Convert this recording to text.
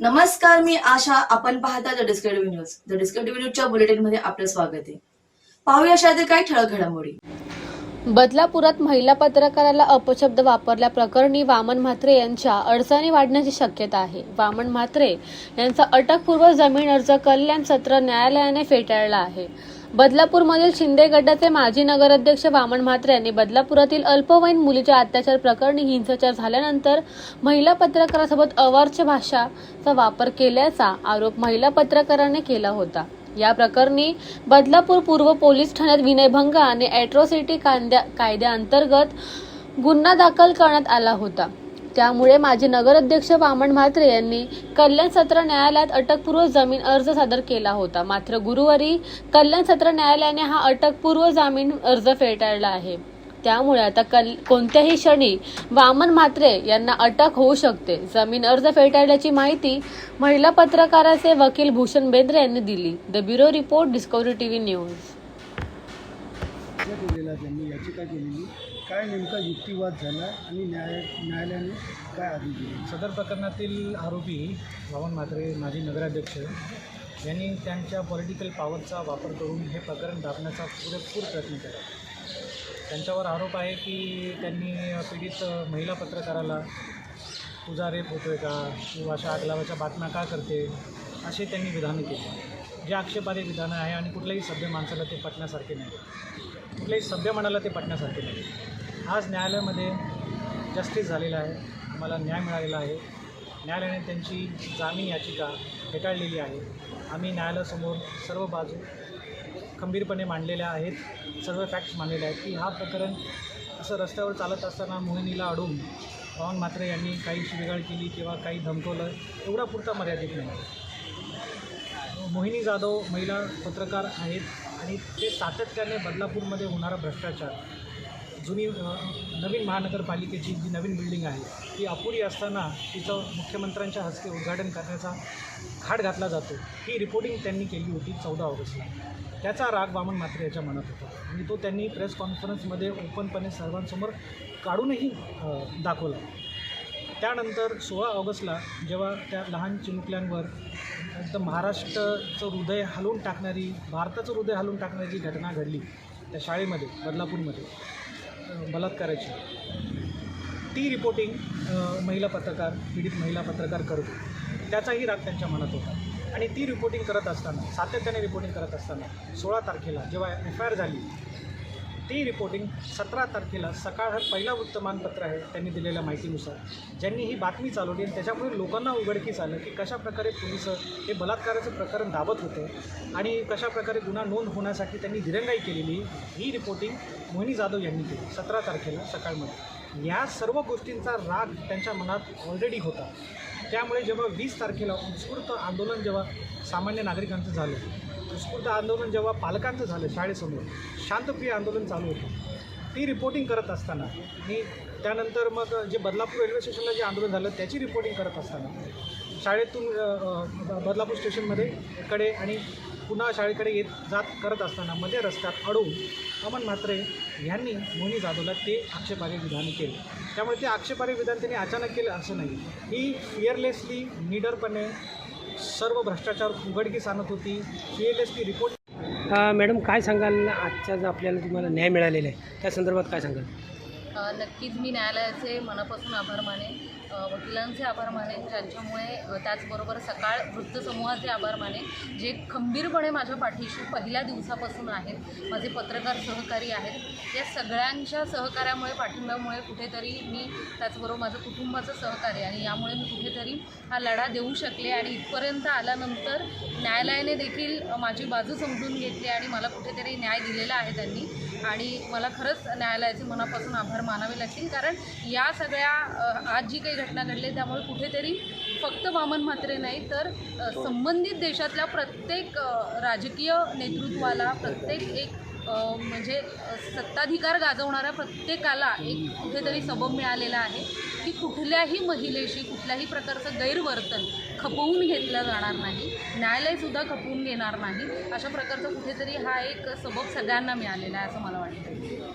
नमस्कार मी आशा. आपण पाहता the discretive news the discretive न्यूजच्या बुलेटिनमध्ये आपलं स्वागत आहे. पाहूया अशातील काही ठळक घडामोडी. बदलापुरात महिला पत्रकाराला अपशब्द वापरल्याप्रकरणी वामन म्हात्रे यांच्या अडचणी वाढण्याची शक्यता आहे. वामन म्हात्रे यांचा अटकपूर्व जमीन अर्ज कल्याण सत्र न्यायालयाने फेटाळला आहे. बदलापूरमधील शिंदे गटाचे माजी नगराध्यक्ष वामन म्हात्रे यांनी बदलापुरातील अल्पवयीन मुलीच्या अत्याचार प्रकरणी हिंसाचार झाल्यानंतर महिला पत्रकारासोबत अवाच्य भाषाचा वापर केल्याचा आरोप महिला पत्रकाराने केला होता. या प्रकरणी बदलापूर पूर्व पोलीस ठाण्यात विनयभंग आणि अॅट्रॉसिटी कायद्या कायद्याअंतर्गत गुन्हा दाखल करण्यात आला होता. त्यामुळे माजी नगराध्यक्ष वामन म्हात्रे यांनी कल्याण सत्र न्यायालयात अटकपूर्व जमीन अर्ज सादर केला होता. मात्र गुरुवारी कल्याण सत्र न्यायालयाने हा अटकपूर्व जामीन अर्ज फेटाळला आहे. त्यामुळे आता कल कोणत्याही क्षणी वामन म्हात्रे यांना अटक होऊ शकते. जमीन अर्ज फेटाळल्याची माहिती महिला पत्रकाराचे वकील भूषण बेंद्रे यांनी दिली. The bureau report Discovery TV news. अर्ज दिलेला त्यांनी याचिका केलेली. काय नेमका युक्तिवाद झाला आणि न्याय न्यायालयाने काय आदेश दिले? सदर प्रकरणातील आरोपी वामन म्हात्रे माजी नगराध्यक्ष यांनी त्यांच्या पॉलिटिकल पॉवरचा वापर करून हे प्रकरण दाबण्याचा पुरेपूर प्रयत्न केला. त्यांच्यावर आरोप आहे की त्यांनी पीडित महिला पत्रकाराला तुझा रेप होतो आहे का? तू अशा आगलावाच्या बातम्या का करते? असे त्यांनी विधानं केली. जे आक्षेपारे विधानं आहे आणि कुठल्याही सभ्य माणसाला ते पटण्यासारखे नाही. कुठल्याही सभ्य मनाला ते पटण्यासारखे नाही. आज न्यायालयामध्ये जस्टिस झालेला आहे. आम्हाला न्याय मिळालेला आहे. न्यायालयाने त्यांची जामीन याचिका फेटाळलेली आहे. आम्ही न्यायालयासमोर सर्व बाजू खंबीरपणे मांडलेल्या आहेत. सर्व फॅक्ट्स मांडलेले आहेत की हा प्रकरण असं रस्त्यावर चालत असताना मोहिनीला अडून पवन म्हात्रे यांनी काही शिवेगाळ केली किंवा काही धमकवलं एवढा पुरता मर्यादित नाही. मोहिनी जाधव महिला पत्रकार आहेत आणि ते सातत्याने बदलापूरमध्ये होणारा भ्रष्टाचार. जुनी नवीन महानगरपालिकेची जी नवीन बिल्डिंग आहे ती अपुरी असताना तिचं मुख्यमंत्र्यांच्या हस्ते उद्घाटन करण्याचा घाट घातला जातो. ही रिपोर्टिंग त्यांनी केली होती चौदा ऑगस्टला. त्याचा राग वामन मात्रे याच्या मनात होता. आणि तो त्यांनी प्रेस कॉन्फरन्समध्ये ओपनपणे सर्वांसमोर काढूनही दाखवला. त्यानंतर सोळा ऑगस्टला जेव्हा त्या लहान चिमुकल्यांवर एकदम महाराष्ट्राचं हृदय हलवून टाकणारी भारताचं हृदय हलवून टाकणारी जी घटना घडली त्या शाळेमध्ये बदलापूरमध्ये बलात्काराची ती रिपोर्टिंग महिला पत्रकार पीडित महिला पत्रकार करतो त्याचाही राग त्यांच्या मनात होता. आणि ती रिपोर्टिंग करत असताना सातत्याने रिपोर्टिंग करत असताना सोळा तारखेला जेव्हा एफ आय आर झाली ती रिपोर्टिंग सतरा तारखेला सकाळ हा पहिला वृत्तमानपत्र आहे त्यांनी दिलेल्या माहितीनुसार. ज्यांनी ही बातमी चालवली आणि त्याच्यामुळे लोकांना उघडकीस आलं की कशाप्रकारे पोलीस हे बलात्काराचं प्रकरण दाबत होते आणि कशाप्रकारे गुन्हा नोंद होण्यासाठी त्यांनी दिरंगाई केलेली ही रिपोर्टिंग मोहिनी जाधव यांनी केली सतरा तारखेला सकाळमध्ये. या सर्व गोष्टींचा राग त्यांच्या मनात ऑलरेडी होता. त्यामुळे जेव्हा वीस तारखेला उत्स्फूर्त आंदोलन जेव्हा सामान्य नागरिकांचं झालं उत्स्फूर्त आंदोलन जेव्हा पालकांचं झालं शाळेसमोर शांतप्रिय आंदोलन चालू होतं. ती रिपोर्टिंग करत असताना मी त्यानंतर मग जे बदलापूर रेल्वे स्टेशनला जे आंदोलन झालं त्याची रिपोर्टिंग करत असताना शाळेतून बदलापूर स्टेशनमध्ये कडे आणि पुन्हा शाळेकडे येत जात करत असताना मध्ये रस्त्यात अडवून अमन म्हात्रे यांनी मोनी जाधवला ते आक्षेपार्ह विधान केले. त्यामुळे ते आक्षेपार्ह विधान त्यांनी अचानक केलं असं नाही. ही फिअरलेसली निडरपणे सर्व भ्रष्टाचार उघडकीस आणत होती. फिअरलेसली रिपोर्ट अ, मॅडम काय सांगाल? आजच्या जो आपल्याला तुम्हाला न्याय मिळालेला आहे. त्या संदर्भात काय सांगाल? नक्कीच मी न्यायालयाचे मनापासून आभार माने वकिलांचे आभार माने ज्यांच्यामुळे त्याचबरोबर सकाळ वृत्तसमूहाचे आभार माने जे खंबीरपणे माझ्या पाठीशी पहिल्या दिवसापासून आहेत माझे पत्रकार सहकारी आहेत या सगळ्यांच्या सहकार्यामुळे पाठिंब्यामुळे कुठेतरी मी त्याचबरोबर माझं कुटुंबाचं सहकार्य आणि यामुळे मी कुठेतरी हा लढा देऊ शकले आणि इथपर्यंत आल्यानंतर न्यायालयाने देखील माझी बाजू समजून घेतली आणि मला कुठेतरी न्याय दिलेला आहे त्यांनी. आणि मला खरंच न्यायालयाचे मनापासून आभार मानावे लागतील कारण या सगळ्या आज जी काही घटना घडली त्यामुळे कुठेतरी फक्त वामन म्हात्रे नाही तर संबंधित देशातल्या प्रत्येक राजकीय नेतृत्वाला प्रत्येक एक म्हणजे सत्ताधिकार गाजवणाऱ्या प्रत्येकाला एक कुठेतरी सबब मिळालेला आहे की कुठल्याही महिलेशी कुठल्याही प्रकारचं गैरवर्तन खपवून घेतलं जाणार नाही न्यायालयसुद्धा खपवून घेणार नाही अशा प्रकारचा कुठेतरी हा एक सबब सगळ्यांना मिळालेला आहे असं मला वाटतं.